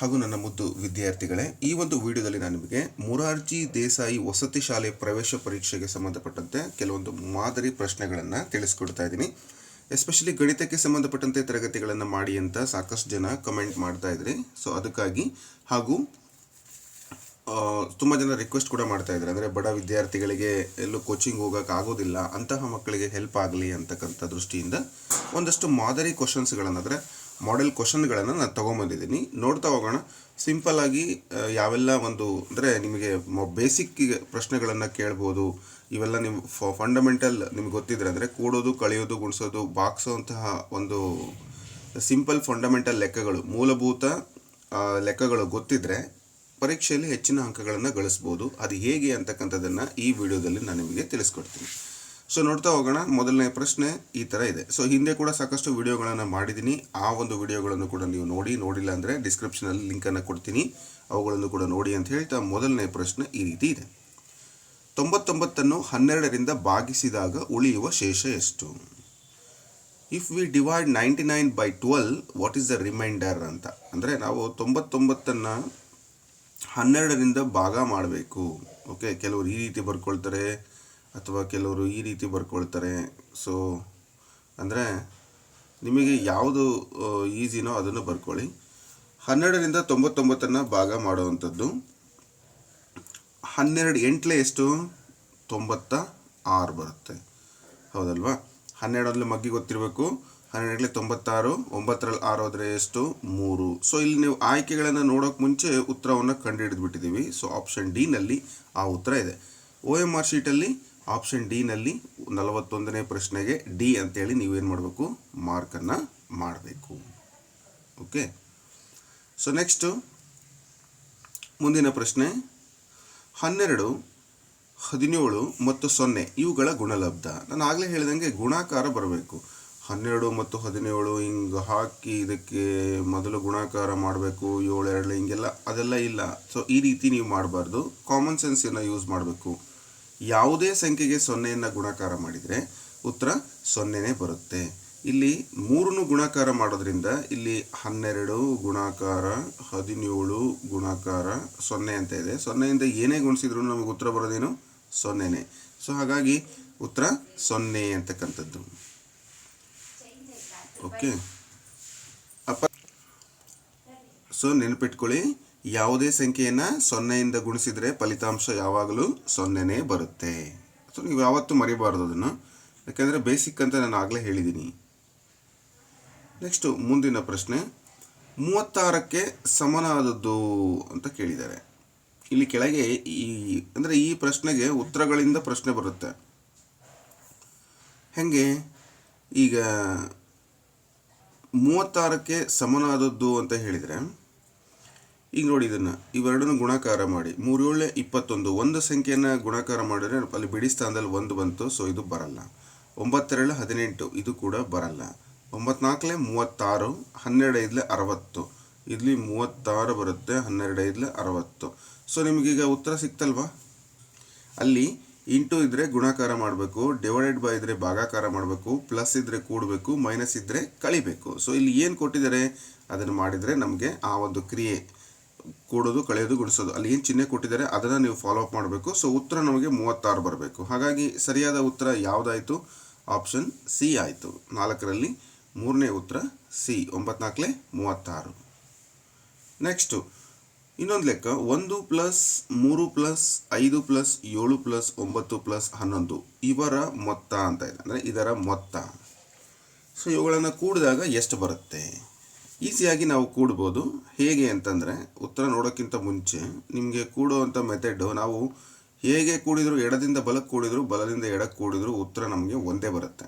ಹಾಗೂ ನನ್ನ ಮುದ್ದು ವಿದ್ಯಾರ್ಥಿಗಳೇ, ಈ ಒಂದು ವಿಡಿಯೋದಲ್ಲಿ ನಾನು ನಿಮಗೆ ಮುರಾರ್ಜಿ ದೇಸಾಯಿ ವಸತಿ ಶಾಲೆ ಪ್ರವೇಶ ಪರೀಕ್ಷೆಗೆ ಸಂಬಂಧಪಟ್ಟಂತೆ ಕೆಲವೊಂದು ಮಾದರಿ ಪ್ರಶ್ನೆಗಳನ್ನು ತಿಳಿಸ್ಕೊಡ್ತಾ ಇದ್ದೀನಿ. ಎಸ್ಪೆಷಲಿ ಗಣಿತಕ್ಕೆ ಸಂಬಂಧಪಟ್ಟಂತೆ ತರಗತಿಗಳನ್ನು ಮಾಡಿ ಅಂತ ಸಾಕಷ್ಟು ಜನ ಕಮೆಂಟ್ ಮಾಡ್ತಾ ಇದ್ರಿ. ಸೊ, ಅದಕ್ಕಾಗಿ ಹಾಗೂ ತುಂಬ ಜನ ರಿಕ್ವೆಸ್ಟ್ ಕೂಡ ಮಾಡ್ತಾ ಇದ್ದಾರೆ ಅಂದರೆ ಬಡ ವಿದ್ಯಾರ್ಥಿಗಳಿಗೆ ಎಲ್ಲೂ ಕೋಚಿಂಗ್ ಹೋಗೋಕೆ ಆಗೋದಿಲ್ಲ, ಅಂತಹ ಮಕ್ಕಳಿಗೆ ಹೆಲ್ಪ್ ಆಗಲಿ ಅಂತಕ್ಕಂಥ ದೃಷ್ಟಿಯಿಂದ ಒಂದಷ್ಟು ಮಾದರಿ ಕ್ವಶನ್ಸ್ಗಳನ್ನು ಅಂದರೆ ಮಾಡೆಲ್ ಕ್ವಶನ್ಗಳನ್ನು ನಾನು ತೊಗೊಂಬಂದಿದ್ದೀನಿ. ನೋಡ್ತಾ ಹೋಗೋಣ. ಸಿಂಪಲ್ ಆಗಿ ಯಾವೆಲ್ಲ ಒಂದು, ಅಂದರೆ ನಿಮಗೆ ಬೇಸಿಕ್ ಪ್ರಶ್ನೆಗಳನ್ನು ಕೇಳ್ಬೋದು. ಇವೆಲ್ಲ ನಿಮ್ಮ ಫಂಡಮೆಂಟಲ್ ನಿಮ್ಗೆ ಗೊತ್ತಿದ್ರೆ ಅಂದರೆ ಕೂಡೋದು, ಕಳೆಯೋದು ಗುಣಿಸೋದು ಬಾಕ್ಸೋಂತಹ ಒಂದು ಸಿಂಪಲ್ ಫಂಡಮೆಂಟಲ್ ಲೆಕ್ಕಗಳು, ಮೂಲಭೂತ ಲೆಕ್ಕಗಳು ಗೊತ್ತಿದ್ರೆ ಪರೀಕ್ಷೆಯಲ್ಲಿ ಹೆಚ್ಚಿನ ಅಂಕಗಳನ್ನು ಗಳಿಸ್ಬೋದು. ಅದು ಹೇಗೆ ಅಂತಕ್ಕಂಥದ್ದನ್ನು ಈ ವಿಡಿಯೋದಲ್ಲಿ ನಾನು ನಿಮಗೆ ತಿಳಿಸ್ಕೊಡ್ತೀನಿ. ಸೊ ನೋಡ್ತಾ ಹೋಗೋಣ. ಮೊದಲನೇ ಪ್ರಶ್ನೆ ಈ ಥರ ಇದೆ. ಸೊ ಹಿಂದೆ ಕೂಡ ಸಾಕಷ್ಟು ವಿಡಿಯೋಗಳನ್ನು ಮಾಡಿದ್ದೀನಿ. ಆ ಒಂದು ವಿಡಿಯೋಗಳನ್ನು ಕೂಡ ನೀವು ನೋಡಿ, ನೋಡಿಲ್ಲ ಅಂದರೆ ಡಿಸ್ಕ್ರಿಪ್ಷನಲ್ಲಿ ಲಿಂಕನ್ನು ಕೊಡ್ತೀನಿ. ಅವುಗಳನ್ನು ಕೂಡ ನೋಡಿ ಅಂತ ಹೇಳ್ತಾ ಮೊದಲನೇ ಪ್ರಶ್ನೆ ಈ ರೀತಿ ಇದೆ. ತೊಂಬತ್ತೊಂಬತ್ತನ್ನು ಹನ್ನೆರಡರಿಂದ ಭಾಗಿಸಿದಾಗ ಉಳಿಯುವ ಶೇಷ ಎಷ್ಟು? If we divide ninety nine by twelve what is the remainder ಅಂತ? ಅಂದರೆ ನಾವು ತೊಂಬತ್ತೊಂಬತ್ತನ್ನು ಹನ್ನೆರಡರಿಂದ ಭಾಗ ಮಾಡಬೇಕು. ಓಕೆ ಕೆಲವರು ಈ ರೀತಿ ಬರ್ಕೊಳ್ತಾರೆ. ಅಥವಾ ಕೆಲವರು ಈ ರೀತಿ ಬರ್ಕೊಳ್ತಾರೆ. ಸೊ ಅಂದರೆ ನಿಮಗೆ ಯಾವುದು ಈಸಿನೋ ಅದನ್ನು ಬರ್ಕೊಳ್ಳಿ. ಹನ್ನೆರಡರಿಂದ ತೊಂಬತ್ತೊಂಬತ್ತನ್ನು ಭಾಗ ಮಾಡುವಂಥದ್ದು. ಹನ್ನೆರಡು ಎಂಟ್ಲೆ ಎಷ್ಟು? ತೊಂಬತ್ತ ಆರು ಬರುತ್ತೆ. ಹೌದಲ್ವಾ? ಹನ್ನೆರಡರಲ್ಲಿ ಮಗ್ಗಿ ಗೊತ್ತಿರಬೇಕು. ಹನ್ನೆರಡಲ್ಲಿ ತೊಂಬತ್ತಾರು, ಒಂಬತ್ತರಲ್ಲಿ ಆರು ಆದರೆ ಎಷ್ಟು? ಮೂರು. ಸೊ ಇಲ್ಲಿ ನೀವು ಆಯ್ಕೆಗಳನ್ನು ನೋಡೋಕೆ ಮುಂಚೆ ಉತ್ತರವನ್ನು ಕಂಡುಹಿಡಿದ್ಬಿಟ್ಟಿದ್ದೀವಿ ಸೊ ಆಪ್ಷನ್ ಡಿನಲ್ಲಿ ಆ ಉತ್ತರ ಇದೆ. ಓ ಎಂ ಆರ್ ಶೀಟಲ್ಲಿ ಆಪ್ಷನ್ ಡಿನಲ್ಲಿ ನಲವತ್ತೊಂದನೇ ಪ್ರಶ್ನೆಗೆ ಡಿ ಅಂತೇಳಿ ನೀವೇನು ಮಾಡಬೇಕು? ಮಾರ್ಕನ್ನು ಮಾಡಬೇಕು. ಓಕೆ ಸೊ ನೆಕ್ಸ್ಟು ಮುಂದಿನ ಪ್ರಶ್ನೆ. ಹನ್ನೆರಡು, ಹದಿನೇಳು ಮತ್ತು ಸೊನ್ನೆ ಇವುಗಳ ಗುಣಲಬ್ಧ. ನಾನು ಆಗಲೇ ಹೇಳಿದಂಗೆ ಗುಣಾಕಾರ ಬರಬೇಕು. ಹನ್ನೆರಡು ಮತ್ತು ಹದಿನೇಳು ಹಿಂಗೆ ಹಾಕಿ ಇದಕ್ಕೆ ಮೊದಲು ಗುಣಾಕಾರ ಮಾಡಬೇಕು, ಏಳು, ಎರಡು, ಹಿಂಗೆಲ್ಲ ಅದೆಲ್ಲ ಇಲ್ಲ. ಸೊ ಈ ರೀತಿ ನೀವು ಮಾಡಬಾರ್ದು. ಕಾಮನ್ ಸೆನ್ಸನ್ನು ಯೂಸ್ ಮಾಡಬೇಕು. ಯಾವುದೇ ಸಂಖ್ಯೆಗೆ ಸೊನ್ನೆಯನ್ನು ಗುಣಾಕಾರ ಮಾಡಿದರೆ ಉತ್ತರ ಸೊನ್ನೆನೇ ಬರುತ್ತೆ. ಇಲ್ಲಿ ಮೂರನ್ನು ಗುಣಾಕಾರ ಮಾಡೋದ್ರಿಂದ ಇಲ್ಲಿ ಹನ್ನೆರಡು ಗುಣಾಕಾರ, ಹದಿನೇಳು ಗುಣಾಕಾರ ಸೊನ್ನೆ ಅಂತ ಇದೆ. ಸೊನ್ನೆಯಿಂದ ಏನೇ ಗುಣಿಸಿದ್ರು ನಮಗೆ ಉತ್ತರ ಬರೋದೇನು? ಸೊನ್ನೆನೇ. ಸೊ, ಹಾಗಾಗಿ ಉತ್ತರ ಸೊನ್ನೆ ಅಂತಕ್ಕಂಥದ್ದು. ಓಕೆ. ಅಪ್ಪ ಸೊ, ನೆನಪಿಟ್ಕೊಳ್ಳಿ. ಯಾವುದೇ ಸಂಖ್ಯೆಯನ್ನು ಸೊನ್ನೆಯಿಂದ ಗುಣಿಸಿದರೆ ಫಲಿತಾಂಶ ಯಾವಾಗಲೂ ಸೊನ್ನೆನೇ ಬರುತ್ತೆ. ಸೊ ನೀವು ಯಾವತ್ತೂ ಮರಿಬಾರ್ದು ಅದನ್ನು. ಯಾಕೆಂದರೆ ಬೇಸಿಕ್ ಅಂತ ನಾನು ಆಗಲೇ ಹೇಳಿದ್ದೀನಿ ನೆಕ್ಸ್ಟು ಮುಂದಿನ ಪ್ರಶ್ನೆ. ಮೂವತ್ತಾರಕ್ಕೆ ಸಮನಾದದ್ದು ಅಂತ ಕೇಳಿದ್ದಾರೆ. ಇಲ್ಲಿ ಕೆಳಗೆ ಈ, ಅಂದರೆ ಈ ಪ್ರಶ್ನೆಗೆ ಉತ್ತರಗಳಿಂದ ಪ್ರಶ್ನೆ ಬರುತ್ತೆ. ಹೆಂಗೆ? ಈಗ ಮೂವತ್ತಾರಕ್ಕೆ ಸಮನಾದದ್ದು ಅಂತ ಹೇಳಿದರೆ ಈಗ ನೋಡಿ ಇದನ್ನು. ಇವೆರಡನ್ನು ಗುಣಾಕಾರ ಮಾಡಿ. ಮೂರು ಏಳೆ ಇಪ್ಪತ್ತೊಂದು, ಒಂದು ಸಂಖ್ಯೆಯನ್ನು ಗುಣಾಕಾರ ಮಾಡಿದ್ರೆ ಅಲ್ಲಿ ಬಿಡಿ ಸ್ಥಾನದಲ್ಲಿ ಒಂದು ಬಂತು ಸೊ ಇದು ಬರಲ್ಲ. ಒಂಬತ್ತೆರಡು, ಹದಿನೆಂಟು, ಇದು ಕೂಡ ಬರಲ್ಲ. ಒಂಬತ್ನಾಲ್ಕಲೆ ಮೂವತ್ತಾರು ಹನ್ನೆರಡು ಐದಲೆ ಅರವತ್ತು. ಇಲ್ಲಿ ಮೂವತ್ತಾರು ಬರುತ್ತೆ ಹನ್ನೆರಡು ಐದಲೆ ಅರವತ್ತು. ಸೊ ನಿಮಗೀಗ ಉತ್ತರ ಸಿಕ್ತಲ್ವಾ? ಅಲ್ಲಿ ಇಂಟು ಇದ್ದರೆ ಗುಣಾಕಾರ ಮಾಡಬೇಕು, ಡಿವೈಡೆಡ್ ಬೈ ಇದ್ದರೆ ಭಾಗಾಕಾರ ಮಾಡಬೇಕು, ಪ್ಲಸ್ ಇದ್ದರೆ ಕೂಡಬೇಕು, ಮೈನಸ್ ಇದ್ದರೆ ಕಳಿಬೇಕು. ಸೊ ಇಲ್ಲಿ ಏನು ಕೊಟ್ಟಿದ್ದಾರೆ? ಅದನ್ನು ಮಾಡಿದರೆ ನಮಗೆ ಆ ಒಂದು ಕ್ರಿಯೆ. ಕೂಡೋದು, ಕಳೆಯೋದು ಗುಣಿಸೋದು ಅಲ್ಲಿ ಏನು ಚಿಹ್ನೆ ಕೊಟ್ಟಿದ್ದಾರೆ, ಅದನ್ನು ನೀವು ಫಾಲೋ ಅಪ್ ಮಾಡಬೇಕು. ಸೊ ಉತ್ತರ ನಮಗೆ ಮೂವತ್ತಾರು ಬರಬೇಕು. ಹಾಗಾಗಿ ಸರಿಯಾದ ಉತ್ತರ ಯಾವುದಾಯಿತು? ಆಪ್ಷನ್ ಸಿ ಆಯಿತು. ನಾಲ್ಕರಲ್ಲಿ ಮೂರನೇ ಉತ್ತರ ಸಿ ಒಂಬತ್ನಾಲ್ಕಲೆ ಮೂವತ್ತಾರು. ನೆಕ್ಸ್ಟು ಇನ್ನೊಂದು ಲೆಕ್ಕ. ಒಂದು ಪ್ಲಸ್ ಮೂರು ಪ್ಲಸ್ ಐದು ಪ್ಲಸ್ ಏಳು ಪ್ಲಸ್ ಒಂಬತ್ತು ಪ್ಲಸ್ ಹನ್ನೊಂದು. ಇವರ ಮೊತ್ತ ಅಂತ ಇದೆ. ಅಂದರೆ ಇದರ ಮೊತ್ತ. ಸೊ ಇವುಗಳನ್ನು ಕೂಡಿದಾಗ ಎಷ್ಟು ಬರುತ್ತೆ? ಈಸಿಯಾಗಿ ನಾವು ಕೂಡ್ಬೋದು. ಹೇಗೆ ಅಂತಂದರೆ, ಉತ್ತರ ನೋಡೋಕ್ಕಿಂತ ಮುಂಚೆ ನಿಮಗೆ ಕೂಡುವಂಥ ಮೆಥಡ್ ನಾವು ಹೇಗೆ ಕೂಡಿದ್ರು ಎಡದಿಂದ ಬಲಕ್ಕೆ ಕೂಡಿದ್ರು, ಬಲದಿಂದ ಎಡಕ್ಕೆ ಕೂಡಿದ್ರು ಉತ್ತರ ನಮಗೆ ಒಂದೇ ಬರುತ್ತೆ.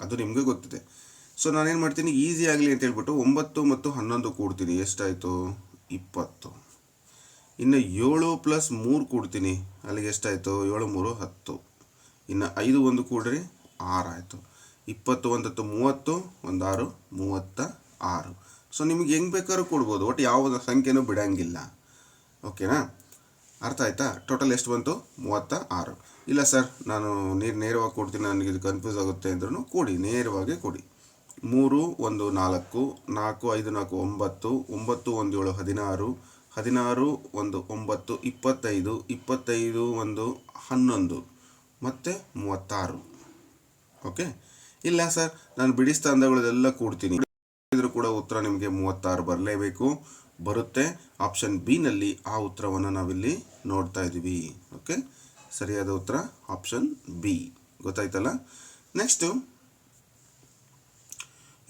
ಅದು ನಿಮಗೆ ಗೊತ್ತಿದೆ. ಸೊ ನಾನೇನು ಮಾಡ್ತೀನಿ? ಈಸಿ ಆಗಲಿ ಅಂತ ಹೇಳ್ಬಿಟ್ಟು ಒಂಬತ್ತು ಮತ್ತು ಹನ್ನೊಂದು ಕೂಡ್ತೀನಿ. ಎಷ್ಟಾಯಿತು? ಇಪ್ಪತ್ತು. ಇನ್ನು ಏಳು ಪ್ಲಸ್ ಮೂರು ಕೂಡ್ತೀನಿ. ಅಲ್ಲಿಗೆ ಎಷ್ಟಾಯಿತು? ಏಳು, ಮೂರು, ಹತ್ತು. ಇನ್ನು ಐದು, ಒಂದು ಕೂಡ್ರಿ ಆರಾಯಿತು ಇಪ್ಪತ್ತು, ಒಂದತ್ತು, ಮೂವತ್ತು ಒಂದು ಆರು ಮೂವತ್ತ, ಆರು. ಸೊ ನಿಮಗೆ ಹೆಂಗೆ ಬೇಕಾದ್ರೂ ಕೊಡ್ಬೋದು. ಒಟ್ಟು ಯಾವ ಸಂಖ್ಯೆನೂ ಬಿಡೋಂಗಿಲ್ಲ. ಓಕೆನಾ ಅರ್ಥ ಆಯ್ತಾ? ಟೋಟಲ್ ಎಷ್ಟು ಬಂತು? ಮೂವತ್ತ ಆರು ಇಲ್ಲ ಸರ್ ನಾನು ನೀರು ನೇರವಾಗಿ ಕೊಡ್ತೀನಿ. ನನಗೆ ಇದು ಕನ್ಫ್ಯೂಸ್ ಆಗುತ್ತೆ ಅಂದ್ರೂ ಕೊಡಿ. ನೇರವಾಗಿ ಕೊಡಿ. ಮೂರು, ಒಂದು, ನಾಲ್ಕು ನಾಲ್ಕು, ಐದು, ನಾಲ್ಕು, ಒಂಬತ್ತು ಒಂಬತ್ತು, ಒಂದು, ಏಳು, ಹದಿನಾರು ಹದಿನಾರು, ಒಂದು, ಒಂಬತ್ತು, ಇಪ್ಪತ್ತೈದು ಇಪ್ಪತ್ತೈದು, ಒಂದು, ಹನ್ನೊಂದು. ಮತ್ತು ಮೂವತ್ತಾರು. ಓಕೆ ಇಲ್ಲ ಸರ್ ನಾನು ಬಿಡಿಸ್ತಾ ಅಂದಗಳೆಲ್ಲ ಕೂಡ್ತೀನಿ. ಕೂಡ ಉತ್ತರ ನಿಮಗೆ ಮೂವತ್ತಾರು ಬರಲೇಬೇಕು. ಬರುತ್ತೆ. ಆಪ್ಷನ್ ಬಿನಲ್ಲಿ ಆ ಉತ್ತರವನ್ನು ನಾವಿಲ್ಲಿ ನೋಡ್ತಾ ಇದ್ದೀವಿ ಓಕೆ? ಸರಿಯಾದ ಉತ್ತರ? Option B. ಗೊತ್ತಾಯ್ತಲ್ಲ? ನೆಕ್ಸ್ಟು,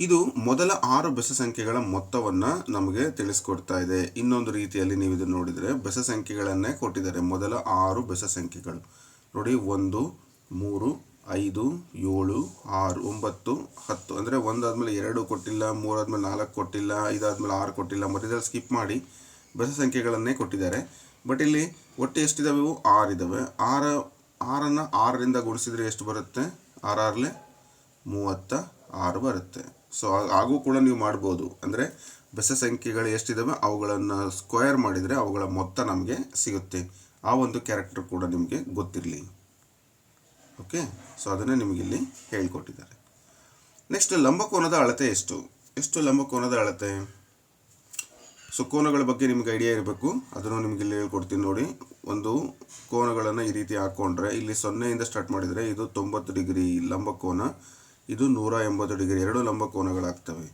ಇದು ಮೊದಲ ಆರು ಬೆಸ ಸಂಖ್ಯೆಗಳ ಮೊತ್ತವನ್ನು ನಮಗೆ ತಿಳಿಸ್ಕೊಡ್ತಾ ಇದೆ. ಇನ್ನೊಂದು ರೀತಿಯಲ್ಲಿ ನೀವು ಇದನ್ನು ನೋಡಿದರೆ ಬೆಸ ಸಂಖ್ಯೆಗಳನ್ನೇ ಕೊಟ್ಟಿದ್ದಾರೆ ಮೊದಲ ಆರು ಬೆಸ ಸಂಖ್ಯೆಗಳು. ನೋಡಿ, ಒಂದು, ಮೂರು ಐದು, ಏಳು, ಆರು, ಒಂಬತ್ತು, ಹತ್ತು. ಅಂದರೆ ಒಂದಾದಮೇಲೆ ಎರಡು ಕೊಟ್ಟಿಲ್ಲ ಮೂರಾದಮೇಲೆ ನಾಲ್ಕು ಕೊಟ್ಟಿಲ್ಲ ಐದಾದಮೇಲೆ ಆರು ಕೊಟ್ಟಿಲ್ಲ. ಮಧ್ಯದಲ್ಲಿ ಸ್ಕಿಪ್ ಮಾಡಿ ಬೆಸ ಸಂಖ್ಯೆಗಳನ್ನೇ ಕೊಟ್ಟಿದ್ದಾರೆ. ಬಟ್ ಇಲ್ಲಿ ಒಟ್ಟು ಎಷ್ಟಿದಾವೆ ಇವು? ಆರು ಇದ್ದಾವೆ ಆರ, ಆರನ್ನು ಆರರಿಂದ ಗುಣಿಸಿದರೆ ಎಷ್ಟು ಬರುತ್ತೆ? ಆರಾರಲೆ ಮೂವತ್ತ ಆರು ಬರುತ್ತೆ. ಸೊ ಹಾಗೂ ಕೂಡ ನೀವು ಮಾಡ್ಬೋದು. ಅಂದರೆ ಬೆಸ ಸಂಖ್ಯೆಗಳು ಎಷ್ಟಿದ್ದಾವೆ ಅವುಗಳನ್ನು ಸ್ಕ್ವೇರ್ ಮಾಡಿದರೆ ಅವುಗಳ ಮೊತ್ತ ನಮಗೆ ಸಿಗುತ್ತೆ. ಆ ಒಂದು ಕ್ಯಾರೆಕ್ಟರ್ ಕೂಡ ನಿಮಗೆ ಗೊತ್ತಿರಲಿ. ಓಕೆ? ಸೊ ಅದನ್ನೇ ನಿಮಗಿಲ್ಲಿ ಹೇಳಿಕೊಟ್ಟಿದ್ದಾರೆ. ನೆಕ್ಸ್ಟ್ ಲಂಬಕೋನದ ಅಳತೆ ಎಷ್ಟು? ಎಷ್ಟು ಲಂಬಕೋನದ ಅಳತೆ? ಸೊ ಕೋನಗಳ ಬಗ್ಗೆ ನಿಮ್ಗೆ ಐಡಿಯಾ ಇರಬೇಕು. ಅದನ್ನು ನಿಮಗೆ ಇಲ್ಲಿ ಹೇಳ್ಕೊಡ್ತೀನಿ ನೋಡಿ. ಒಂದು ಕೋನಗಳನ್ನು ಈ ರೀತಿ ಹಾಕ್ಕೊಂಡ್ರೆ ಇಲ್ಲಿ ಸೊನ್ನೆಯಿಂದ ಸ್ಟಾರ್ಟ್ ಮಾಡಿದರೆ ಇದು ತೊಂಬತ್ತು ಡಿಗ್ರಿ ಲಂಬಕೋನ, ಇದು ನೂರ ಎಂಬತ್ತು ಡಿಗ್ರಿ, ಎರಡು ಲಂಬಕೋನಗಳಾಗ್ತವೆ.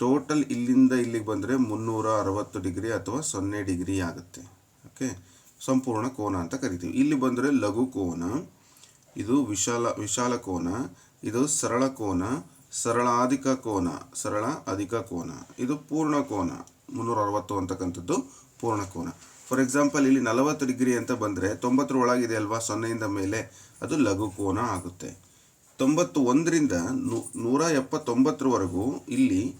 ಟೋಟಲ್ ಇಲ್ಲಿಂದ ಇಲ್ಲಿಗೆ ಬಂದರೆ ಮುನ್ನೂರ ಅರವತ್ತು ಡಿಗ್ರಿ ಅಥವಾ ಸೊನ್ನೆ ಡಿಗ್ರಿ ಆಗುತ್ತೆ. ಓಕೆ? ಸಂಪೂರ್ಣ ಕೋನ ಅಂತ ಕರಿತೀವಿ. ಇಲ್ಲಿ ಬಂದರೆ ಲಘು ಕೋನ ಇದು ವಿಶಾಲ ವಿಶಾಲ ಕೋನ. ಇದು ಸರಳ ಕೋನ, ಸರಳಾಧಿಕ ಕೋನ, ಸರಳ ಅಧಿಕ ಕೋನ. ಇದು ಪೂರ್ಣ ಕೋನ. ಮುನ್ನೂರ ಅರವತ್ತು ಅಂತಕ್ಕಂಥದ್ದು ಪೂರ್ಣ ಕೋನ. ಫಾರ್ ಎಕ್ಸಾಂಪಲ್ ಇಲ್ಲಿ ನಲವತ್ತು ಡಿಗ್ರಿ ಅಂತ ಬಂದರೆ ತೊಂಬತ್ತರ ಒಳಗಿದೆ ಅಲ್ವಾ? ಸೊನ್ನೆಯಿಂದ ಮೇಲೆ. ಅದು ಲಘು ಕೋನ ಆಗುತ್ತೆ. ತೊಂಬತ್ತು ಒಂದರಿಂದ ನೂ- ನೂರ ಎಪ್ಪತ್ತೊಂಬತ್ತರವರೆಗೂ ಇಲ್ಲಿ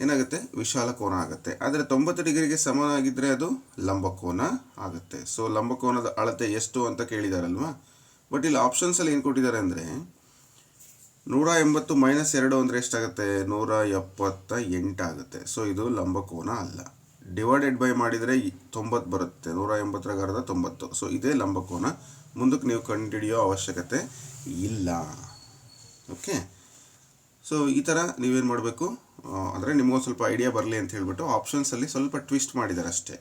ಏನಾಗುತ್ತೆ? ವಿಶಾಲ ಕೋನ ಆಗುತ್ತೆ. ಆದರೆ ತೊಂಬತ್ತು ಡಿಗ್ರಿಗೆ ಸಮನಾಗಿದ್ದರೆ ಅದು ಲಂಬಕೋನ ಆಗುತ್ತೆ. ಸೊ ಲಂಬಕೋನದ ಅಳತೆ ಎಷ್ಟು ಅಂತ ಕೇಳಿದಾರಲ್ವಾ? ಬಟ್ ಇಲ್ಲಿ ಆಪ್ಷನ್ಸಲ್ಲಿ ಏನು ಕೊಟ್ಟಿದ್ದಾರೆ ಅಂದರೆ ನೂರ ಎಂಬತ್ತು ಮೈನಸ್ ಎರಡು ಅಂದರೆ ಎಷ್ಟಾಗುತ್ತೆ? ನೂರ ಎಪ್ಪತ್ತ ಎಂಟಾಗುತ್ತೆ ಸೊ ಇದು ಲಂಬಕೋನ ಅಲ್ಲ. ಡಿವೈಡೆಡ್ ಬೈ ಮಾಡಿದರೆ ತೊಂಬತ್ತು ಬರುತ್ತೆ. ನೂರ ಎಂಬತ್ತರ ಅರ್ಧ, ತೊಂಬತ್ತು. ಸೊ ಇದೇ ಲಂಬಕೋನ ಮುಂದಕ್ಕೆ ನೀವು ಕಂಡುಹಿಡಿಯೋ ಅವಶ್ಯಕತೆ ಇಲ್ಲ. ಓಕೆ ಸೊ ಈ ಥರ ನೀವೇನು ಮಾಡಬೇಕು? ಅಂದರೆ ನಿಮಗೊಂದು ಸ್ವಲ್ಪ ಐಡಿಯಾ ಬರಲಿ ಅಂತ ಹೇಳಿಬಿಟ್ಟು ಆಪ್ಷನ್ಸಲ್ಲಿ ಸ್ವಲ್ಪ ಟ್ವಿಸ್ಟ್ ಮಾಡಿದ್ದಾರೆ ಅಷ್ಟೇ.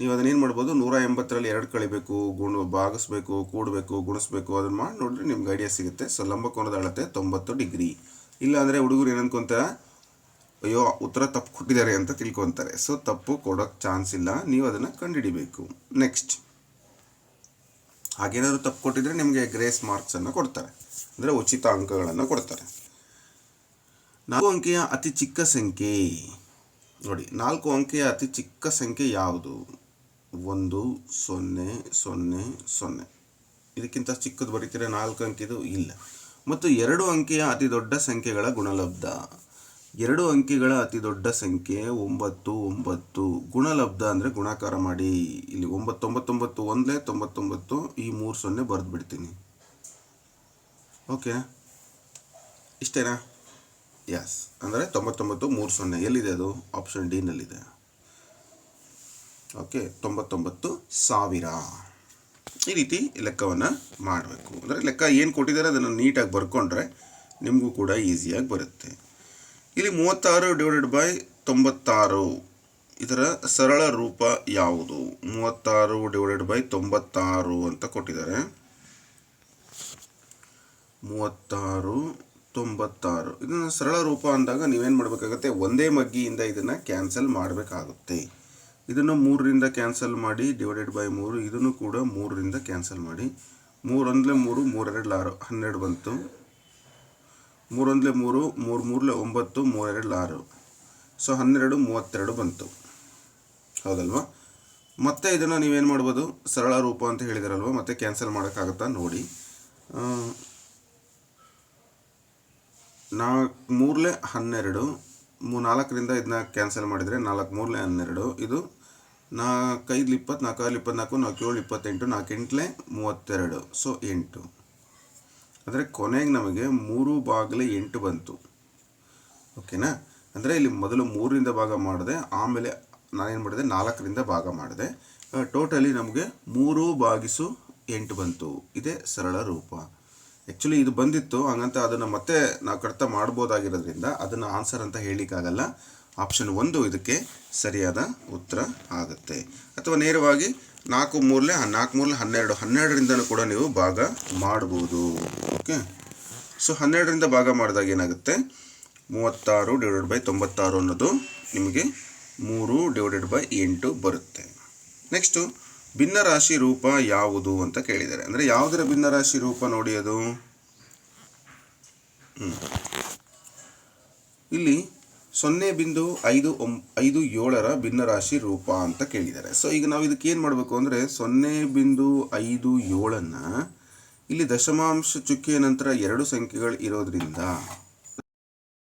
ನೀವು ಅದನ್ನೇನು ಮಾಡ್ಬೋದು, ನೂರ ಎಂಬತ್ತರಲ್ಲಿ ಎರಡು ಕಳಿಬೇಕು ಗುಣ ಭಾಗಿಸ್ಬೇಕು ಕೂಡಬೇಕು, ಗುಣಿಸ್ಬೇಕು, ಅದನ್ನು ಮಾಡಿ ನೋಡಿದ್ರೆ ನಿಮ್ಗೆ ಐಡಿಯಾ ಸಿಗುತ್ತೆ. ಸೊ ಲಂಬಕೋನದ ಅಳತೆ ತೊಂಬತ್ತು ಡಿಗ್ರಿ. ಇಲ್ಲಾಂದರೆ ಹುಡುಗರು ಏನು ಅನ್ಕೊಂತಾರೆ ಅಯ್ಯೋ, ಉತ್ತರ ತಪ್ಪು ಕೊಟ್ಟಿದ್ದಾರೆ ಅಂತ ತಿಳ್ಕೊತಾರೆ. ಸೊ ತಪ್ಪು ಕೊಡೋಕ್ಕೆ ಚಾನ್ಸ್ ಇಲ್ಲ. ನೀವು ಅದನ್ನು ಕಂಡುಹಿಡಿಬೇಕು. ನೆಕ್ಸ್ಟ್ ಹಾಗೇನಾದ್ರು ತಪ್ಪು ಕೊಟ್ಟಿದ್ರೆ ನಿಮಗೆ ಗ್ರೇಸ್ ಮಾರ್ಕ್ಸನ್ನು ಕೊಡ್ತಾರೆ. ಅಂದರೆ ಉಚಿತ ಅಂಕಗಳನ್ನು ಕೊಡ್ತಾರೆ. ನಾಲ್ಕು ಅಂಕೆಯ ಅತಿ ಚಿಕ್ಕ ಸಂಖ್ಯೆ. ನೋಡಿ, ನಾಲ್ಕು ಅಂಕೆಯ ಅತಿ ಚಿಕ್ಕ ಸಂಖ್ಯೆ ಯಾವುದು? ಒಂದು, ಸೊನ್ನೆ ಸೊನ್ನೆ ಸೊನ್ನೆ. ಇದಕ್ಕಿಂತ ಚಿಕ್ಕದು ಬರೀತೀರ ನಾಲ್ಕು ಅಂಕಿದು ಇಲ್ಲ. ಮತ್ತು ಎರಡು ಅಂಕಿಯ ಅತಿ ದೊಡ್ಡ ಸಂಖ್ಯೆಗಳ ಗುಣಲಬ್ಧ. ಎರಡು ಅಂಕಿಗಳ ಅತಿ ದೊಡ್ಡ ಸಂಖ್ಯೆ ಒಂಬತ್ತು ಒಂಬತ್ತು. ಗುಣಲಬ್ಧ ಅಂದರೆ ಗುಣಾಕಾರ ಮಾಡಿ. ಇಲ್ಲಿ ಒಂಬತ್ತೊಂಬತ್ತೊಂಬತ್ತು ಒಂದೇ ತೊಂಬತ್ತೊಂಬತ್ತು, ಈ ಮೂರು ಸೊನ್ನೆ ಬರೆದು ಬಿಡ್ತೀನಿ ಓಕೆ? ಇಷ್ಟೇನಾ? ಯಸ್ ಅಂದರೆ ತೊಂಬತ್ತೊಂಬತ್ತು, ಮೂರು ಸೊನ್ನೆ. ಎಲ್ಲಿದೆ ಅದು? ಆಪ್ಷನ್ ಡಿನಲ್ಲಿದೆ ಓಕೆ, ತೊಂಬತ್ತೊಂಬತ್ತು ಸಾವಿರ. ಈ ರೀತಿ ಲೆಕ್ಕವನ್ನು ಮಾಡಬೇಕು. ಅಂದರೆ ಲೆಕ್ಕ ಏನು ಕೊಟ್ಟಿದ್ದಾರೆ, ಅದನ್ನು ನೀಟಾಗಿ ಬರ್ಕೊಂಡ್ರೆ ನಿಮಗೂ ಕೂಡ ಈಸಿಯಾಗಿ ಬರುತ್ತೆ. ಇಲ್ಲಿ ಮೂವತ್ತಾರು ಡಿವೈಡೆಡ್ ಬೈ ತೊಂಬತ್ತಾರು. ಇದರ ಸರಳ ರೂಪ ಯಾವುದು? ಮೂವತ್ತಾರು ಡಿವೈಡೆಡ್ ಬೈ ತೊಂಬತ್ತಾರು ಅಂತ ಕೊಟ್ಟಿದ್ದಾರೆ. ಮೂವತ್ತಾರು, ತೊಂಬತ್ತಾರು. ಇದನ್ನು ಸರಳ ರೂಪ ಅಂದಾಗ ನೀವೇನು ಮಾಡಬೇಕಾಗುತ್ತೆ, ಒಂದೇ ಮಗ್ಗಿಯಿಂದ ಇದನ್ನು ಕ್ಯಾನ್ಸಲ್ ಮಾಡಬೇಕಾಗುತ್ತೆ. ಇದನ್ನು ಮೂರರಿಂದ ಕ್ಯಾನ್ಸಲ್ ಮಾಡಿ ಡಿವೈಡೆಡ್ ಬೈ ಮೂರು, ಇದನ್ನು ಕೂಡ ಮೂರರಿಂದ ಕ್ಯಾನ್ಸಲ್ ಮಾಡಿ. ಮೂರೊಂದಲೇ ಮೂರು ಮೂರೆರಡು ಆರು, ಹನ್ನೆರಡು ಬಂತು. ಮೂರೊಂದಲೇ ಮೂರು ಮೂರು ಮೂರಲೆ ಒಂಬತ್ತು ಮೂರೆರಡು ಆರು. ಸೊ, ಹನ್ನೆರಡು, ಮೂವತ್ತೆರಡು ಬಂತು. ಹೌದಲ್ವಾ? ಮತ್ತೆ ಇದನ್ನು ನೀವೇನು ಮಾಡ್ಬೋದು? ಸರಳ ರೂಪ ಅಂತ ಹೇಳಿದಾರಲ್ವ? ಮತ್ತೆ ಕ್ಯಾನ್ಸಲ್ ಮಾಡೋಕ್ಕಾಗತ್ತಾ? ನೋಡಿ. ನಾಲ್ಕು, ಮೂರಲೆ ಹನ್ನೆರಡು, ಮೂ ನಾಲ್ಕರಿಂದ ಇದನ್ನ ಕ್ಯಾನ್ಸಲ್ ಮಾಡಿದರೆ ನಾಲ್ಕು, ಮೂರಲೆ ಹನ್ನೆರಡು. ಇದು ನಾಲ್ಕೈದು ಇಪ್ಪತ್ತು, ನಾಲ್ಕೈದು ಇಪ್ಪತ್ನಾಲ್ಕು ನಾಲ್ಕು ಏಳು ಇಪ್ಪತ್ತೆಂಟು ನಾಲ್ಕು ಎಂಟ್ಲೆ ಮೂವತ್ತೆರಡು. ಸೊ, ಎಂಟು. ಅಂದರೆ ಕೊನೆಗೆ ನಮಗೆ ಮೂರು ಬಾಗಿಲೆ ಎಂಟು ಬಂತು. ಓಕೆನಾ? ಅಂದರೆ ಇಲ್ಲಿ ಮೊದಲು ಮೂರರಿಂದ ಭಾಗ ಮಾಡಿದೆ, ಆಮೇಲೆ ನಾನೇನು ಮಾಡಿದೆ, ನಾಲ್ಕರಿಂದ ಭಾಗ ಮಾಡಿದೆ. ಟೋಟಲಿ ನಮಗೆ ಮೂರು ಬಾಗಿಸು ಎಂಟು ಬಂತು. ಇದೇ ಸರಳ ರೂಪ. ಆ್ಯಕ್ಚುಲಿ ಇದು ಬಂದಿತ್ತು, ಹಂಗಂತ ಅದನ್ನು ಮತ್ತೆ ನಾವು ಕಡಿತ ಮಾಡ್ಬೋದಾಗಿರೋದ್ರಿಂದ ಅದನ್ನು ಆನ್ಸರ್ ಅಂತ ಹೇಳಲಿಕ್ಕಾಗಲ್ಲ. ಆಪ್ಷನ್ ಒಂದು ಇದಕ್ಕೆ ಸರಿಯಾದ ಉತ್ತರ ಆಗುತ್ತೆ. ಅಥವಾ ನೇರವಾಗಿ ನಾಲ್ಕು ಮೂರಲೆ ನಾಲ್ಕು ಮೂರಲೆ ಹನ್ನೆರಡು, ಹನ್ನೆರಡರಿಂದನೂ ಕೂಡ ನೀವು ಭಾಗ ಮಾಡ್ಬೋದು. ಓಕೆ? ಸೊ, ಹನ್ನೆರಡರಿಂದ ಭಾಗ ಮಾಡಿದಾಗ ಏನಾಗುತ್ತೆ? ಮೂವತ್ತಾರು ಡಿವೈಡೆಡ್ ಬೈ ತೊಂಬತ್ತಾರು ಅನ್ನೋದು ನಿಮಗೆ ಮೂರು ಡಿವೈಡೆಡ್ ಬೈ ಎಂಟು ಬರುತ್ತೆ. ನೆಕ್ಸ್ಟು, ಭಿನ್ನರಾಶಿ ರೂಪ ಯಾವುದು ಅಂತ ಕೇಳಿದ್ದಾರೆ. ಅಂದರೆ ಯಾವುದರ ಭಿನ್ನರಾಶಿ ರೂಪ ನೋಡಿ ಅದು. ಇಲ್ಲಿ ಸೊನ್ನೆ ಬಿಂದು ಐದು ಒಂ, ಐದು ಏಳರ ಭಿನ್ನರಾಶಿ ರೂಪ ಅಂತ ಕೇಳಿದ್ದಾರೆ. ಸೊ ಈಗ ನಾವು ಇದಕ್ಕೆ ಏನು ಮಾಡಬೇಕು ಅಂದರೆ ಸೊನ್ನೆ ಬಿಂದು ಐದು ಏಳನ್ನು ಇಲ್ಲಿ ದಶಮಾಂಶ ಚುಕ್ಕಿಯ ನಂತರ ಎರಡು ಸಂಖ್ಯೆಗಳು ಇರೋದ್ರಿಂದ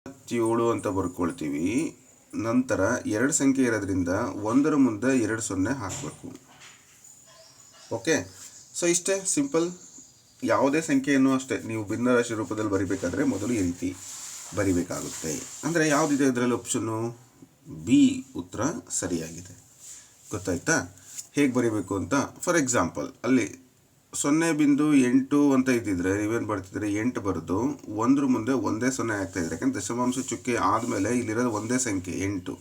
ಇಪ್ಪತ್ತೇಳು ಅಂತ ಬರ್ಕೊಳ್ತೀವಿ. ನಂತರ ಎರಡು ಸಂಖ್ಯೆ ಇರೋದ್ರಿಂದ ಒಂದರ ಮುಂದೆ ಎರಡು ಸೊನ್ನೆ ಹಾಕಬೇಕು. ಓಕೆ ಸೊ ಇಷ್ಟೇ ಸಿಂಪಲ್ ಯಾವುದೇ ಸಂಖ್ಯೆಯನ್ನು ಅಷ್ಟೇ, ನೀವು ಭಿನ್ನರಾಶಿ ರೂಪದಲ್ಲಿ ಬರಿಬೇಕಾದ್ರೆ ಮೊದಲು ಈ ರೀತಿ. ಬರಿಬೇಕಾಗುತ್ತೆ. ಅಂದರೆ ಯಾವುದಿದೆ ಇದರಲ್ಲಿ ಆಪ್ಷನ್ನು ಬಿ ಉತ್ತರ ಸರಿಯಾಗಿದೆ. ಗೊತ್ತಾಯ್ತಾ? ಹೇಗೆ ಬರಿಬೇಕು ಅಂತ? ಫಾರ್ ಎಕ್ಸಾಂಪಲ್ ಅಲ್ಲಿ ಸೊನ್ನೆ ಬಿಂದು ಎಂಟು ಅಂತ ಇದ್ದಿದ್ರೆ, ನೀವೇನು ಬರ್ತಿದ್ರೆ ಎಂಟು ಬರೆದು ಒಂದ್ರ ಮುಂದೆ ಒಂದೇ ಸೊನ್ನೆ ಆಗ್ತಾ ಇದ್ರೆ, ಯಾಕಂದ್ರೆ ದಶಮಾಂಶ ಚುಕ್ಕೆ ಆದಮೇಲೆ ಇಲ್ಲಿರೋದು ಒಂದೇ ಸಂಖ್ಯೆ, ಎಂಟು.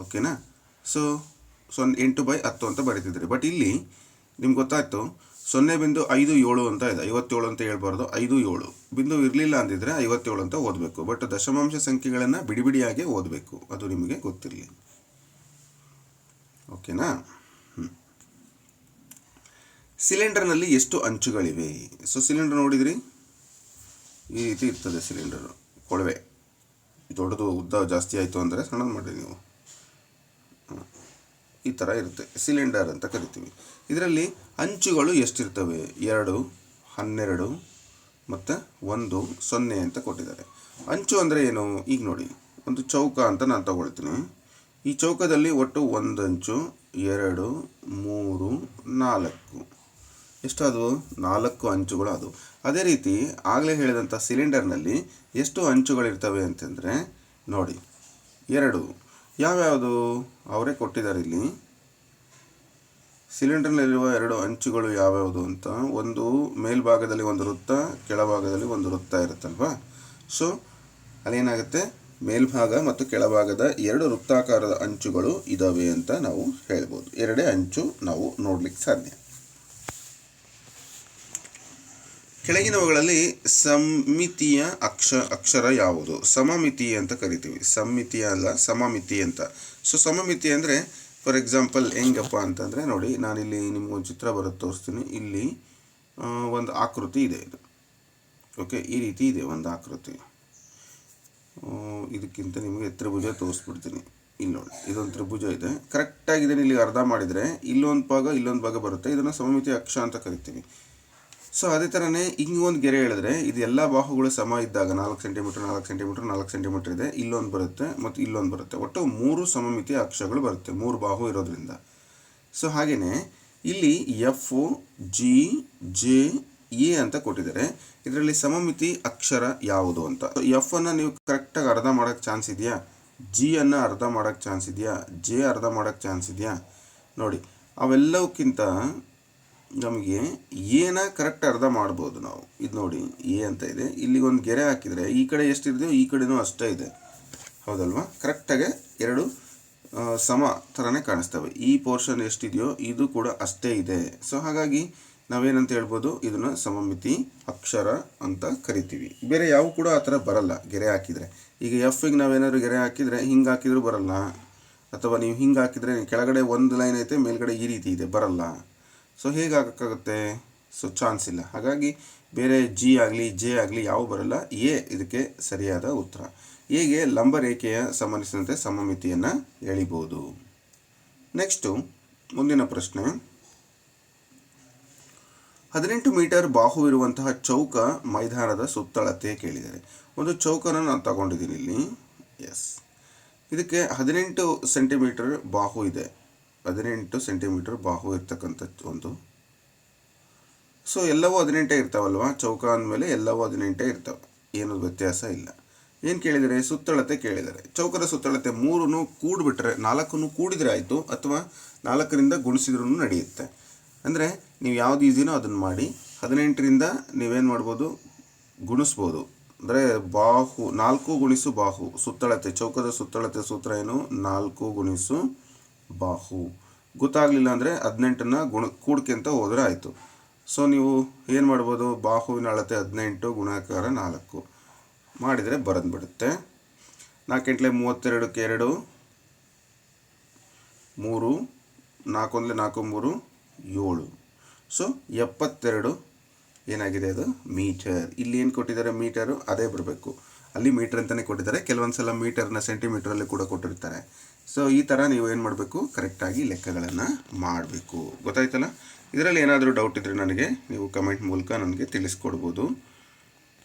ಓಕೆನಾ ಸೊ ಸೊನ್ನೆ ಎಂಟು ಬೈ ಹತ್ತು ಅಂತ ಬರೀತಿದ್ರಿ ಬಟ್ ಇಲ್ಲಿ ನಿಮ್ಗೆ ಗೊತ್ತಾಯ್ತು ಸೊನ್ನೆ ಬಿಂದು ಐದು ಏಳು ಅಂತ ಇದೆ. ಐವತ್ತೇಳು ಅಂತ ಹೇಳ್ಬಾರ್ದು. ಐದು ಏಳು. ಬಿಂದು ಇರಲಿಲ್ಲ ಅಂದಿದ್ರೆ ಐವತ್ತೇಳು ಅಂತ ಓದಬೇಕು. ಬಟ್ ದಶಮಾಂಶ ಸಂಖ್ಯೆಗಳನ್ನು ಬಿಡಿಬಿಡಿಯಾಗಿ ಓದಬೇಕು. ಅದು ನಿಮಗೆ ಗೊತ್ತಿರಲಿ. ಓಕೆನಾ. ಸಿಲಿಂಡರ್ನಲ್ಲಿ ಎಷ್ಟು ಅಂಚುಗಳಿವೆ? ಸೊ ಸಿಲಿಂಡರ್ ನೋಡಿದ್ರಿ? ಈ ರೀತಿ ಇರ್ತದೆ ಸಿಲಿಂಡರ್. ಕೊಳವೆ. ದೊಡ್ಡದು ಉದ್ದ ಜಾಸ್ತಿ ಆಯಿತು ಅಂದರೆ ಸಣ್ಣ ಮಾಡಿರಿ ನೀವು. ಈ ಥರ ಇರುತ್ತೆ. ಸಿಲಿಂಡರ್ ಅಂತ ಕರಿತೀವಿ. ಇದರಲ್ಲಿ ಅಂಚುಗಳು ಎಷ್ಟಿರ್ತವೆ? ಎರಡು, ಹನ್ನೆರಡು ಮತ್ತು ಒಂದು ಸೊನ್ನೆ ಅಂತ ಕೊಟ್ಟಿದ್ದಾರೆ. ಅಂಚು ಅಂದರೆ ಏನು? ಈಗ ನೋಡಿ, ಒಂದು ಚೌಕ ಅಂತ ನಾನು ತಗೊಳ್ತೀನಿ. ಈ ಚೌಕದಲ್ಲಿ ಒಟ್ಟು ಒಂದು ಅಂಚು, ಎರಡು, ಮೂರು, ನಾಲ್ಕು. ಎಷ್ಟಾದವು? ನಾಲ್ಕು ಅಂಚುಗಳು ಅದು ಅದೇ ರೀತಿ ಆಗಲೇ ಹೇಳಿದಂಥ ಸಿಲಿಂಡರ್ನಲ್ಲಿ ಎಷ್ಟು ಅಂಚುಗಳಿರ್ತವೆ ಅಂತಂದರೆ ನೋಡಿ, ಎರಡು ಯಾವ್ಯಾವುದು ಅವರೇ ಕೊಟ್ಟಿದ್ದಾರೆ ಇಲ್ಲಿ? ಸಿಲಿಂಡರ್ನಲ್ಲಿರುವ ಎರಡು ಅಂಚುಗಳು ಯಾವ್ಯಾವುದು ಅಂತ ಒಂದು ಮೇಲ್ಭಾಗದಲ್ಲಿ ಒಂದು ವೃತ್ತ, ಕೆಳಭಾಗದಲ್ಲಿ ಒಂದು ವೃತ್ತ ಇರುತ್ತಲ್ವಾ? ಸೊ ಅಲ್ಲೇನಾಗುತ್ತೆ? ಮೇಲ್ಭಾಗ ಮತ್ತು ಕೆಳಭಾಗದ ಎರಡು ವೃತ್ತಾಕಾರದ ಅಂಚುಗಳು ಇದ್ದಾವೆ ಅಂತ ನಾವು ಹೇಳ್ಬೋದು. ಎರಡೇ ಅಂಚು ನಾವು ನೋಡ್ಲಿಕ್ಕೆ ಸಾಧ್ಯ. ಕೆಳಗಿನವುಗಳಲ್ಲಿ ಸಮ್ಮಿತಿಯ ಅಕ್ಷ, ಅಕ್ಷರ ಯಾವುದು? ಸಮಮಿತಿ ಅಂತ ಕರಿತೀವಿ. ಸಮಿತಿ ಅಲ್ಲ, ಸಮಮಿತಿ ಅಂತ. ಸೊ ಸಮಮಿತಿ ಅಂದರೆ ಫಾರ್ ಎಕ್ಸಾಂಪಲ್ ಹೆಂಗಪ್ಪ ಅಂತಂದರೆ, ನೋಡಿ, ನಾನಿಲ್ಲಿ ನಿಮ್ಗೊಂದು ಚಿತ್ರ ಬರುತ್ತೆ ತೋರಿಸ್ತೀನಿ. ಇಲ್ಲಿ ಒಂದು ಆಕೃತಿ ಇದೆ ಇದು. ಓಕೆ ಈ ರೀತಿ ಇದೆ ಒಂದು ಆಕೃತಿ. ಇದಕ್ಕಿಂತ ನಿಮಗೆ ತ್ರಿಭುಜ ತೋರಿಸ್ಬಿಡ್ತೀನಿ. ಇಲ್ಲಿ ನೋಡಿ, ಇದೊಂದು ತ್ರಿಭುಜ ಇದೆ. ಕರೆಕ್ಟಾಗಿ ಇದನ್ನು ಇಲ್ಲಿ ಅರ್ಧ ಮಾಡಿದರೆ, ಇಲ್ಲೊಂದು ಭಾಗ ಇಲ್ಲೊಂದು ಭಾಗ ಬರುತ್ತೆ. ಇದನ್ನು ಸಮಮಿತಿ ಅಕ್ಷ ಅಂತ ಕರಿತೀವಿ. ಸೊ ಅದೇ ಥರನೇ ಹಿಂಗೊಂದು ಗೆರೆ ಹೇಳಿದ್ರೆ, ಇದು ಎಲ್ಲ ಬಾಹುಗಳು ಸಮ ಇದ್ದಾಗ ನಾಲ್ಕು ಸೆಂಟಿಮೀಟರ್ ನಾಲ್ಕು ಸೆಂಟಿಮೀಟರ್ ನಾಲ್ಕು ಸೆಂಟಿಮೀಟರ್ ಇದೆ, ಇಲ್ಲೊಂದು ಬರುತ್ತೆ ಮತ್ತು ಇಲ್ಲೊಂದು ಬರುತ್ತೆ. ಒಟ್ಟು ಮೂರು ಸಮಮಿತಿಯ ಅಕ್ಷಗಳು ಬರುತ್ತೆ, ಮೂರು ಬಾಹು ಇರೋದ್ರಿಂದ. ಸೊ ಹಾಗೆಯೇ ಇಲ್ಲಿ ಎಫ್ ಜಿ ಜೆ ಎ ಅಂತ ಕೊಟ್ಟಿದ್ದಾರೆ. ಇದರಲ್ಲಿ ಸಮಮಿತಿ ಅಕ್ಷರ ಯಾವುದು ಅಂತ. ಎಫ್ ಅನ್ನು ನೀವು ಕರೆಕ್ಟಾಗಿ ಅರ್ಧ ಮಾಡೋಕ್ಕೆ ಚಾನ್ಸ್ ಇದೆಯಾ? ಜಿ ಅನ್ನು ಅರ್ಧ ಮಾಡೋಕ್ಕೆ ಚಾನ್ಸ್ ಇದೆಯಾ? ಜೆ ಅರ್ಧ ಮಾಡೋಕ್ಕೆ ಚಾನ್ಸ್ ಇದೆಯಾ? ನೋಡಿ, ಅವೆಲ್ಲವಕ್ಕಿಂತ ನಮಗೆ ಏನ ಕರೆಕ್ಟ್ ಅರ್ಧ ಮಾಡ್ಬೋದು ನಾವು. ಇದು ನೋಡಿ, ಎ ಅಂತ ಇದೆ. ಇಲ್ಲಿಗೆ ಒಂದು ಗೆರೆ ಹಾಕಿದರೆ ಈ ಕಡೆ ಎಷ್ಟಿದೆಯೋ ಈ ಕಡೆನೂ ಅಷ್ಟೇ ಇದೆ. ಹೌದಲ್ವಾ? ಕರೆಕ್ಟಾಗಿ ಎರಡು ಸಮ ಥರನೇ ಕಾಣಿಸ್ತವೆ. ಈ ಪೋರ್ಷನ್ ಎಷ್ಟಿದೆಯೋ ಇದು ಕೂಡ ಅಷ್ಟೇ ಇದೆ. ಸೊ ಹಾಗಾಗಿ ನಾವೇನಂತ ಹೇಳ್ಬೋದು? ಇದನ್ನು ಸಮಮಿತಿ ಅಕ್ಷರ ಅಂತ ಕರಿತೀವಿ. ಬೇರೆ ಯಾವ ಕೂಡ ಆ ಥರ ಬರಲ್ಲ ಗೆರೆ ಹಾಕಿದರೆ. ಈಗ ಎಫ್ಗೆ ನಾವೇನಾದ್ರು ಗೆರೆ ಹಾಕಿದರೆ ಹಿಂಗೆ ಹಾಕಿದರೂ ಬರಲ್ಲ. ಅಥವಾ ನೀವು ಹಿಂಗೆ ಹಾಕಿದರೆ ಕೆಳಗಡೆ ಒಂದು ಲೈನ್ ಐತೆ, ಮೇಲ್ಗಡೆ ಈ ರೀತಿ ಇದೆ, ಬರಲ್ಲ. ಸೊ ಹೇಗೆ ಹಾಕೋಕ್ಕಾಗುತ್ತೆ ಸೊ ಚಾನ್ಸ್ ಇಲ್ಲ. ಹಾಗಾಗಿ, ಬೇರೆ ಜಿ ಆಗಲಿ ಜೆ ಆಗಲಿ ಯಾವ ಬರಲ್ಲ. ಎ ಇದಕ್ಕೆ ಸರಿಯಾದ ಉತ್ತರ. ಹೇಗೆ ಲಂಬ ರೇಖೆಯ ಸಂಬಂಧಿಸಿದಂತೆ ಸಮಮಿತಿಯನ್ನು ಎಳಿಬೋದು? ನೆಕ್ಸ್ಟು ಮುಂದಿನ ಪ್ರಶ್ನೆ. ಹದಿನೆಂಟು ಮೀಟರ್ ಬಾಹು ಇರುವಂತಹ ಚೌಕ ಮೈದಾನದ ಸುತ್ತಳತೆ ಕೇಳಿದ್ದಾರೆ ಒಂದು ಚೌಕನ ನಾನು ತಗೊಂಡಿದ್ದೀನಿ ಇಲ್ಲಿ. ಎಸ್ ಇದಕ್ಕೆ ಹದಿನೆಂಟು ಸೆಂಟಿಮೀಟರ್ ಬಾಹು ಇದೆ. ಹದಿನೆಂಟು ಸೆಂಟಿಮೀಟರ್ ಬಾಹು ಇರ್ತಕ್ಕಂಥ ಒಂದು. ಸೊ ಎಲ್ಲವೂ ಹದಿನೆಂಟೇ ಇರ್ತಾವಲ್ವ? ಚೌಕ ಅಂದಮೇಲೆ ಎಲ್ಲವೂ ಹದಿನೆಂಟೇ ಇರ್ತಾವೆ. ಏನು ವ್ಯತ್ಯಾಸ ಇಲ್ಲ. ಏನು ಕೇಳಿದರೆ? ಸುತ್ತಳತೆ ಕೇಳಿದ್ದಾರೆ ಚೌಕದ ಸುತ್ತಳತೆ ಮೂರನ್ನು ಕೂಡಿಬಿಟ್ರೆ, ನಾಲ್ಕನ್ನು ಕೂಡಿದರೆ ಆಯಿತು, ಅಥವಾ ನಾಲ್ಕರಿಂದ ಗುಣಿಸಿದ್ರೂ ನಡೆಯುತ್ತೆ. ಅಂದರೆ, ನೀವು ಯಾವ್ದು ಈಸಿನೋ ಅದನ್ನು ಮಾಡಿ, ಹದಿನೆಂಟರಿಂದ ನೀವೇನು ಮಾಡ್ಬೋದು? ಗುಣಿಸ್ಬೋದು. ಅಂದರೆ, ಬಾಹು, ನಾಲ್ಕು ಗುಣಿಸು ಬಾಹು, ಸುತ್ತಳತೆ, ಚೌಕದ ಸುತ್ತಳತೆ ಸೂತ್ರ ಏನು? ನಾಲ್ಕು ಗುಣಿಸು ಬಾಹು. ಗೊತ್ತಾಗಲಿಲ್ಲ ಅಂದರೆ ಹದಿನೆಂಟನ್ನು ಗುಣ ಕೂಡ್ಕೆಂತ ಹೋದರೆ ಆಯಿತು. ಸೊ ನೀವು ಏನು ಮಾಡ್ಬೋದು? ಬಾಹುವಿನ ಅಳತೆ ಹದಿನೆಂಟು, ಗುಣಾಕಾರ ನಾಲ್ಕು. ಮಾಡಿದರೆ ಬರೆದ್ಬಿಡುತ್ತೆ. ನಾಲ್ಕೆಂಟ್ಲೆ ಮೂವತ್ತೆರಡಕ್ಕೆ ಎರಡು. ಮೂರು, ನಾಲ್ಕೊಂದಲೇ ನಾಲ್ಕು, ಮೂರು, ಏಳು. ಸೊ ಎಪ್ಪತ್ತೆರಡು. ಏನಾಗಿದೆ ಅದು? ಮೀಟರ್. ಇಲ್ಲಿ ಏನು ಕೊಟ್ಟಿದ್ದಾರೆ ಮೀಟರು? ಅದೇ ಬರಬೇಕು ಅಲ್ಲಿ ಮೀಟರ್ ಅಂತಲೇ ಕೊಟ್ಟಿದ್ದಾರೆ. ಕೆಲವೊಂದು ಸಲ ಮೀಟರ್ನ ಸೆಂಟಿಮೀಟ್ರಲ್ಲಿ ಕೂಡ ಕೊಟ್ಟಿರ್ತಾರೆ. ಸೊ ಈ ಥರ ನೀವು ಏನು ಮಾಡಬೇಕು? ಕರೆಕ್ಟಾಗಿ ಲೆಕ್ಕಗಳನ್ನು ಮಾಡಬೇಕು. ಗೊತ್ತಾಯ್ತಲ್ಲ? ಇದರಲ್ಲಿ ಏನಾದರೂ ಡೌಟ್ ಇದ್ದರೆ ನನಗೆ ನೀವು ಕಮೆಂಟ್ ಮೂಲಕ ನನಗೆ ತಿಳಿಸ್ಕೊಡ್ಬೋದು.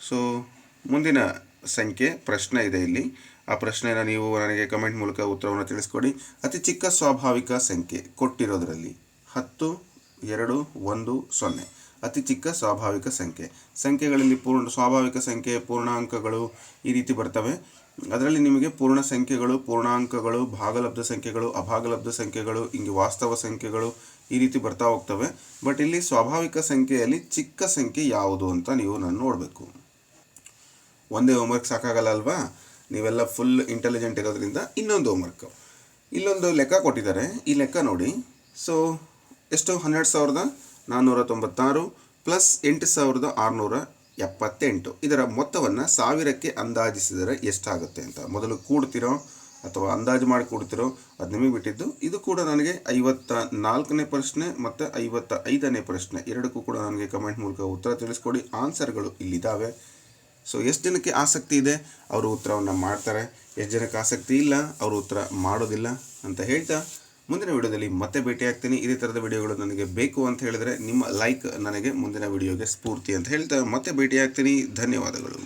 ಸೊ ಮುಂದಿನ ಸಂಖ್ಯೆ, ಪ್ರಶ್ನೆ ಇದೆ ಇಲ್ಲಿ. ಆ ಪ್ರಶ್ನೆನ ನೀವು ನನಗೆ ಕಮೆಂಟ್ ಮೂಲಕ ಉತ್ತರವನ್ನು ತಿಳಿಸ್ಕೊಡಿ. ಅತಿ ಚಿಕ್ಕ ಸ್ವಾಭಾವಿಕ ಸಂಖ್ಯೆ ಕೊಟ್ಟಿರೋದರಲ್ಲಿ ಹತ್ತು, ಎರಡು, ಒಂದು, ಸೊನ್ನೆ. ಅತಿ ಚಿಕ್ಕ ಸ್ವಾಭಾವಿಕ ಸಂಖ್ಯೆ. ಸಂಖ್ಯೆಗಳಲ್ಲಿ ಪೂರ್ಣ, ಸ್ವಾಭಾವಿಕ ಸಂಖ್ಯೆ ಪೂರ್ಣಾಂಕಗಳು ಈ ರೀತಿ ಬರ್ತವೆ. ಅದರಲ್ಲಿ ನಿಮಗೆ ಪೂರ್ಣ ಸಂಖ್ಯೆಗಳು, ಪೂರ್ಣಾಂಕಗಳು, ಭಾಗಲಬ್ಧ ಸಂಖ್ಯೆಗಳು, ಅಭಾಗಲಬ್ಧ ಸಂಖ್ಯೆಗಳು, ಹಿಂಗೆ ವಾಸ್ತವ ಸಂಖ್ಯೆಗಳು ಈ ರೀತಿ ಬರ್ತಾ ಹೋಗ್ತವೆ. ಬಟ್ ಇಲ್ಲಿ ಸ್ವಾಭಾವಿಕ ಸಂಖ್ಯೆಯಲ್ಲಿ ಚಿಕ್ಕ ಸಂಖ್ಯೆ ಯಾವುದು ಅಂತ ನೀವು ನಾನು ನೋಡಬೇಕು. ಒಂದೇ ಹೋಮ್ವರ್ಕ್ ಸಾಕಾಗಲ್ಲ ಅಲ್ವಾ? ನೀವೆಲ್ಲ ಫುಲ್ ಇಂಟೆಲಿಜೆಂಟ್ ಇರೋದ್ರಿಂದ ಇನ್ನೊಂದು ಹೋಮ್ವರ್ಕ್ ಇಲ್ಲೊಂದು ಲೆಕ್ಕ ಕೊಟ್ಟಿದ್ದಾರೆ. ಈ ಲೆಕ್ಕ ನೋಡಿ. ಸೊ ಎಷ್ಟು? ಹನ್ನೆರಡು ಸಾವಿರದ? ನಾನ್ನೂರ ತೊಂಬತ್ತಾರು ಪ್ಲಸ್ ಎಂಟು ಸಾವಿರದ ಆರುನೂರ ಎಪ್ಪತ್ತೆಂಟು. ಇದರ ಮೊತ್ತವನ್ನು ಸಾವಿರಕ್ಕೆ ಅಂದಾಜಿಸಿದರೆ ಎಷ್ಟಾಗುತ್ತೆ ಅಂತ. ಮೊದಲು ಕೂಡ್ತಿರೋ ಅಥವಾ ಅಂದಾಜು ಮಾಡಿ ಕೂಡ್ತಿರೋ ಅದು ನಿಮಗೆ ಬಿಟ್ಟಿದ್ದು. ಇದು ಕೂಡ ನನಗೆ ಐವತ್ತ ನಾಲ್ಕನೇ ಪ್ರಶ್ನೆ ಮತ್ತು ಐವತ್ತ ಐದನೇ ಪ್ರಶ್ನೆ. ಎರಡಕ್ಕೂ ಕೂಡ ನನಗೆ ಕಮೆಂಟ್ ಮೂಲಕ ಉತ್ತರ ತಿಳಿಸ್ಕೊಡಿ. ಆನ್ಸರ್ಗಳು ಇಲ್ಲಿದ್ದಾವೆ. ಸೊ ಎಷ್ಟು ಜನಕ್ಕೆ ಆಸಕ್ತಿ ಇದೆ? ಅವರು ಉತ್ತರವನ್ನು ಮಾಡ್ತಾರೆ. ಎಷ್ಟು ಜನಕ್ಕೆ ಆಸಕ್ತಿ ಇಲ್ಲ? ಅವರು ಉತ್ತರ ಮಾಡೋದಿಲ್ಲ ಅಂತ ಹೇಳ್ತಾ ಮುಂದಿನ ವಿಡಿಯೋದಲ್ಲಿ ಮತ್ತೆ ಭೇಟಿ ಆಗ್ತೀನಿ ಇದೇ ಥರದ ವಿಡಿಯೋಗಳು ನನಗೆ ಬೇಕು ಅಂತ ಹೇಳಿದ್ರೆ ನಿಮ್ಮ ಲೈಕ್ ನನಗೆ ಮುಂದಿನ ವಿಡಿಯೋಗೆ ಸ್ಫೂರ್ತಿ ಅಂತ ಹೇಳ್ತಾ ಮತ್ತೆ ಭೇಟಿ ಆಗ್ತೀನಿ ಧನ್ಯವಾದಗಳು.